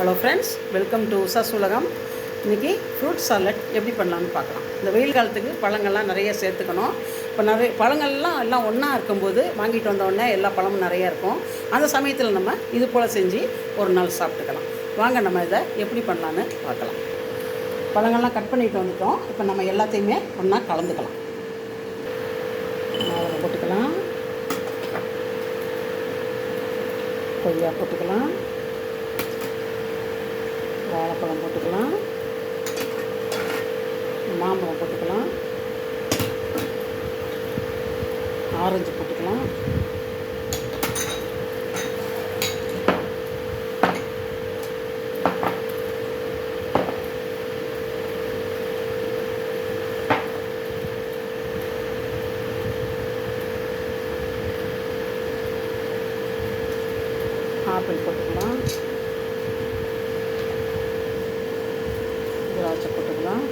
Hello friends welcome to Usha's உலகம் இன்றைக்கி fruit salad எப்படி பண்ணலாம்னு பார்க்கலாம். இந்த வெயில் காலத்துக்கு பழங்கள்லாம் நிறைய சேர்த்துக்கணும். இப்போ நிறைய பழங்கள்லாம் எல்லாம் ஒன்றா இருக்கும்போது வாங்கிட்டு வந்தோடனே எல்லா பழமும் நிறையா இருக்கும். அந்த சமயத்தில் நம்ம இது போல் செஞ்சு ஒரு நாள் சாப்பிட்டுக்கலாம். வாங்க நம்ம இதை எப்படி பண்ணலான்னு பார்க்கலாம். பழங்கள்லாம் கட் பண்ணிட்டு வந்துட்டோம். இப்போ நம்ம எல்லாத்தையுமே ஒன்றா கலந்துக்கலாம். போட்டுக்கலாம். கொய்யா போட்டுக்கலாம். வாழைப்பழம் போட்டுக்கலாம். மாம்பழம் போட்டுக்கலாம். ஆரஞ்சு போட்டுக்கலாம். ஆப்பிள் போட்டுக்கலாம் திராட்சை போட்டுக்கலாம்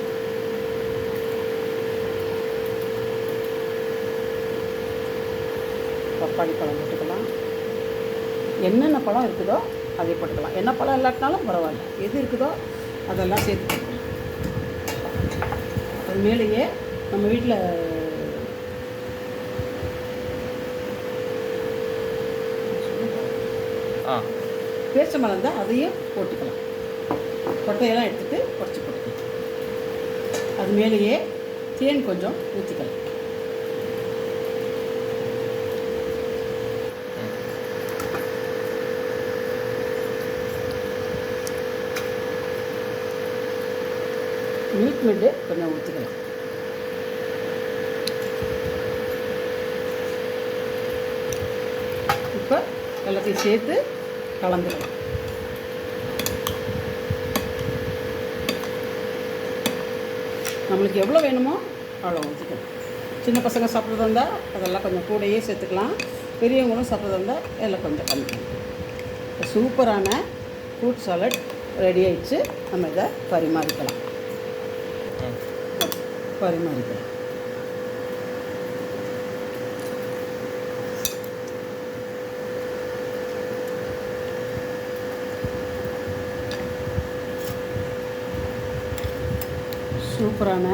பப்பாளி பழம் போட்டுக்கலாம். என்னென்ன பழம் இருக்குதோ அதை போட்டுக்கலாம். என்ன பழம் இல்லாட்டினாலும் பரவாயில்ல. எது இருக்குதோ அதெல்லாம் சேர்த்து அது மேலேயே நம்ம வீட்டில் பேச்ச தான் அதையும் போட்டுக்கலாம். கொட்டையெல்லாம் எடுத்துட்டு உடச்சி போட்டுக்கலாம். அது மேலேயே தேன் கொஞ்சம் ஊற்றிக்கலாம் மில்க் மெட்டு கொஞ்சம் ஊற்றிக்கலாம் இப்போ எல்லாத்தையும் சேர்த்து கலந்துக்கலாம். நம்மளுக்கு எவ்வளோ வேணுமோ அவ்வளோ ஊற்றிக்கலாம் சின்ன பசங்க சாப்பிட்றதா இருந்தால் அதெல்லாம் கொஞ்சம் கூடயே சேர்த்துக்கலாம். பெரியவங்களும் சாப்பிட்றதா இருந்தால் எல்லாம் கொஞ்சம் கம்மி. சூப்பரான ஃப்ரூட் சாலட் ரெடி ஆயிடுச்சு. நம்ம இதை பரிமாறிக்கலாம். பரிமாறிக்கலாம் சூப்பரான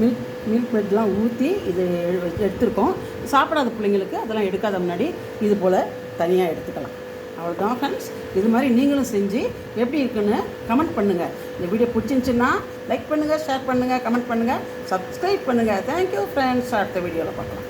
மில்க் மில்க் மெட்லாம் ஊற்றி இது எ- எடுத்திருக்கோம். சாப்பிடாத பிள்ளைங்களுக்கு அதெல்லாம் எடுக்காத முன்னாடி இது போல் தனியாக எடுத்துக்கலாம். அவ்வளோதான் ஃப்ரெண்ட்ஸ் இது மாதிரி நீங்களும் செஞ்சு எப்படி இருக்குன்னு கமெண்ட் பண்ணுங்கள் இந்த வீடியோ பிடிச்சிருந்துச்சுன்னா லைக் பண்ணுங்கள் ஷேர் பண்ணுங்கள் கமெண்ட் பண்ணுங்கள் சப்ஸ்கிரைப் பண்ணுங்கள் தேங்க்யூ ஃப்ரெண்ட்ஸ் அடுத்த வீடியோவில் பார்க்கலாம்.